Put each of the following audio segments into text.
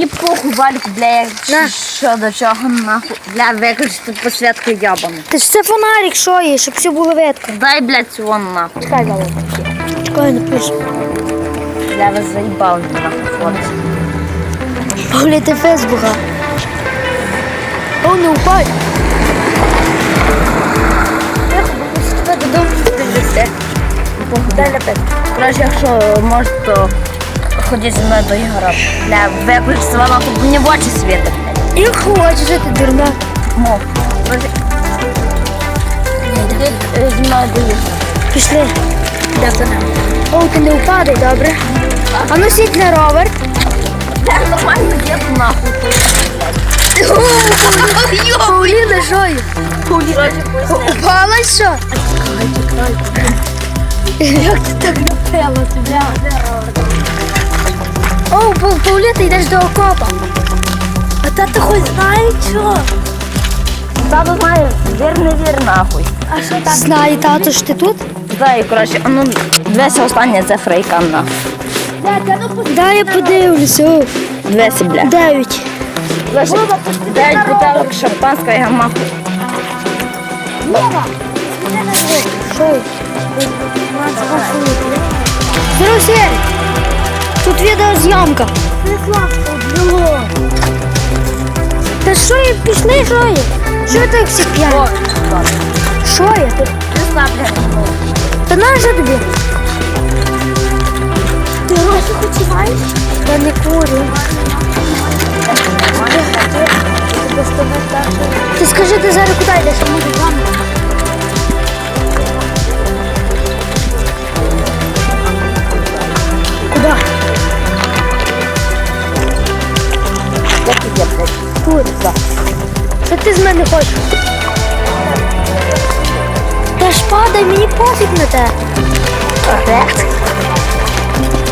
Ні похуй, Валік, бля, як На. що до чого, нахуй. Бля, виключити посвятку ябану. Ти ж це фонарик, що є, щоб все було видко. Дай, блядь, цього нахуй. Чекай, Валик. Чекай, не. Бля, ви заїбали, нахуй, хлопці. Погляди Фейсбука. О, не упай. Тебе додому дивишся. Дай лепет. Коротше, якщо може, то ходіть зі мною до Ігора. Бля, виключити свого нахуй, мені в очі світить. Як хочеш, що ти дурна. Мов. Коротше, Ходіть е, зі мною до Ігора. Пішли. О, ти не упадай, добре? А ну сідь на ровер. Бля, нормально діду, нахуй. Пауліна, що. Упала що? Як ти так напилася, бля? О, Пау- Пауліна, ти йдеш до окопа. А тато хоч знає що? Тато знає, вір не вір, нахуй. А що так? Знає тато, що ти тут? Дай, коротше, а ну, дивися остання цифра, яка на. Дай я подивлюся. Дивися, бля. Дев'ять. Дивися, дев'ять бутилок шампанського і гамаху. Що? є? Здорово, Сергій. Тут відеозйомка. Та що є? Пішли, що є? Що так всі п'яні? Що бля. Та нащо тобі? Ти гроші хоч? Я не курю. Ти скажи, ти зараз куди йдеш? Я можу з Куди? Що ти з мене хочеш? Та ж падай, мені пофіг на те.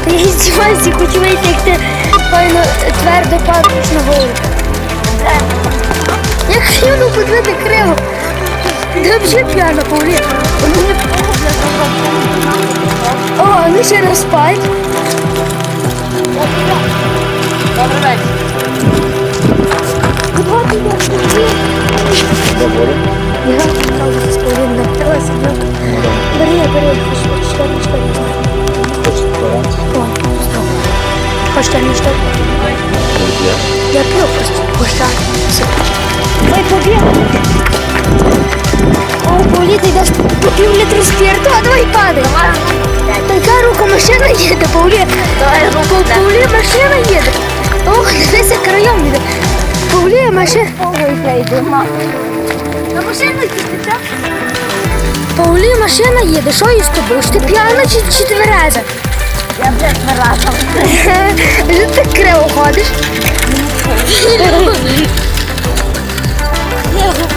Та я здіваюся, хочу вийти, як ти файно твердо падаєш на голову. Як хлюну подвити криво. Ти вже п'яна, Павлі. О, ну ще раз спать. Добрий вечір. Все. Ой, побіг. О, Павлі, ти йдеш по пів спирту, а давай падай. Та яка рука машина їде, Павлі. Давай руку, Пав- Павлі, машина їде. Ох, дивися, краєм їде. Павлі, машина. Ой, нахуй. На машину їде, так? Паулі, машина їде, що їй з тобою? Ж ти п'яна чи, чи твереза? Я, виразом. Що ти криво ходиш?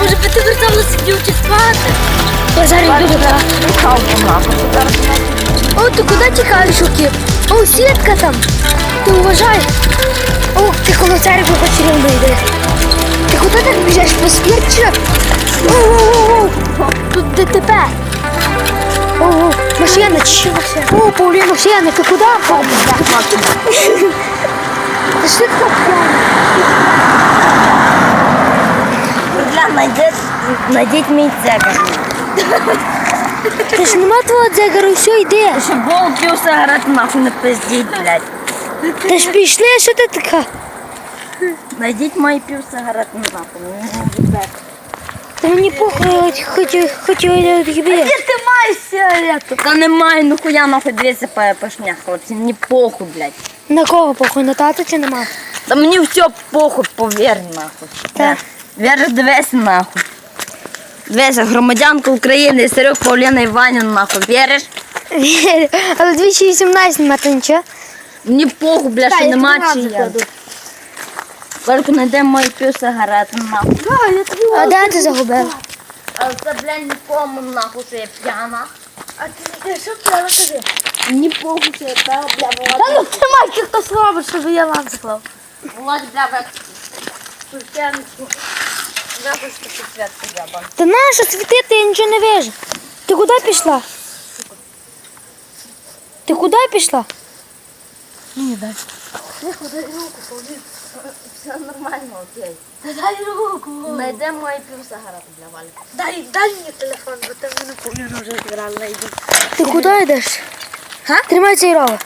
Може би ти вертала сидів спати? Я зараз йду О, ти куди тікаєш, Шукір? О, сітка там. Ти уважаєш? О, ти коло церкви рівно йди. Ти куди так біжиш по спірчі? О, о, о, о, тут ДТП. О, машина, чи О, Павлі, машина, ти куди? Ти що так Бля, найдіть, найдіть мій дзегар. Ти ж нема твого дзигару, все, йди. Щоб був пів сигарет, нахуй не пиздіть, блядь. Ти ж пішли, що ти така? Найдіть мої пів сигарет, мені не. Та мені похуй, хоч, хоч, хоч тобі. Де ти маєш сигарету? Та немає, ну хуя нахуй дивіться по пошнях, хлопці, мені похуй, блядь. На кого похуй, на тата чи нема? Та мені все похуй, повір, нахуй. Так. Віра, дивися, нахуй. Дивися, громадянка України, Серег Павліна Іванівна, нахуй, віриш? Вірю. Але 2018 нема, то нічого. Мені похуй, бля, що нема чи я. Тільки знайдемо мої пів сигарети, нахуй. А де ти загубила? Але це, бля, нікому, нахуй, що я п'яна. А ти що п'яна кажи? Мені похуй, п'яна, бля, Та ну Володь. тримай, хтось робить, щоб я вам заклав. Володь, бля, ви... П'янку. Дякую, що ти святку ябан. Та світити, я нічого не вижу. Ти куди пішла? Ти куди пішла? Ні, дай. Тихо, дай руку, Все нормально, окей. Дай руку. Знайдемо і плюса грати для Вальки. Дай, дай мені телефон, бо ти мене повинно вже збирала йду. Ти куди йдеш? Га? Тримай цей ровер.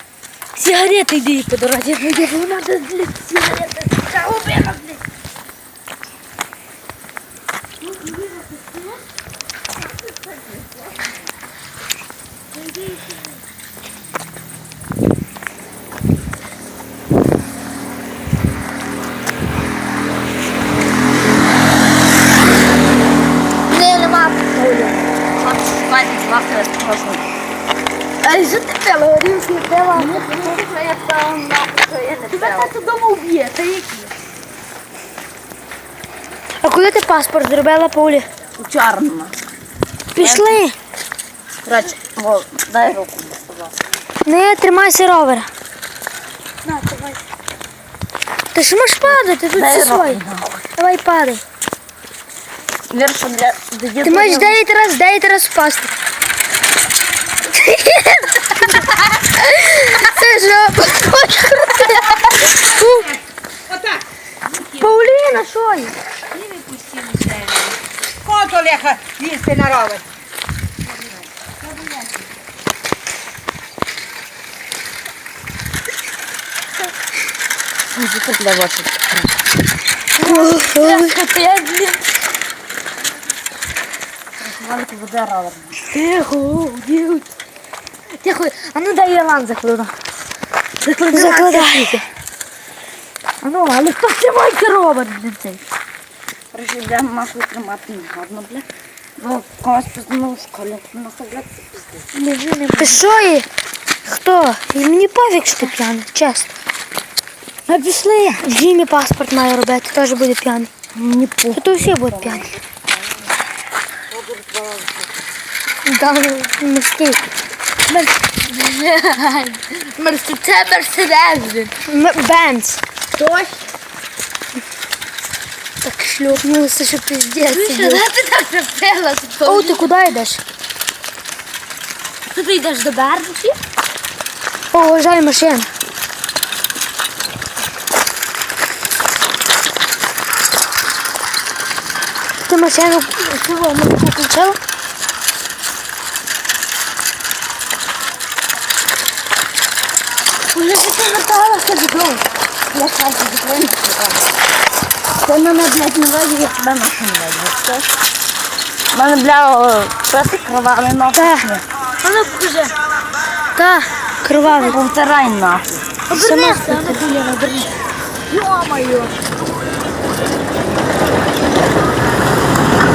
Сигарети йди по дорозі. Йди, вона де сигарети. Загубила, блядь. Не, пила? Горілки пила? Тебе пила. тато дома вб'є, та які? А коли ти паспорт зробила, Паулі? Вчора нема. Пішли. Коротше, во, дай руку, будь ласка. Не тримайся ровера. На, давай. Ти ж можеш падати, тут Дай все руку. своє. Давай падай. Для Ти маєш 9 раз, 9 раз впасти. Це жопа. Отак. Пауліна, що є? Кот Олега лізти на ровер. Для ваших. Валька буде ровер. Тихо, дід. Тихо, а ну дай Ілан закладу. Закладай. А ну, але хто тримайте ровер, блін, цей? Коротше, йдемо нахуй тримати не годно, бля. Бо когось познімав в школі. Нахуй, бля, це пиздець. Ти що є? Хто? І мені пофіг, що ти п'яний, чесно. Ми пішли. Джиммі паспорт має робити, теж буде п'яний. Мені похуй. То всі будуть п'яні. Там морський. Це Мерседес. Бенц. Так шлюпнулося, що запила? О, ти куди йдеш? Ти йдеш до? О, вважай машину. Ти машину цього музику включила? Уже ти верталася додому. Я кажу, дитина Ти мене, блядь, не веде, я тебе не веду. У мене, бля, просто кровавий нахуй. А ну покажи. Так, кровавий. Повтирай нахуй. Обернися, обернися. Йо-моє.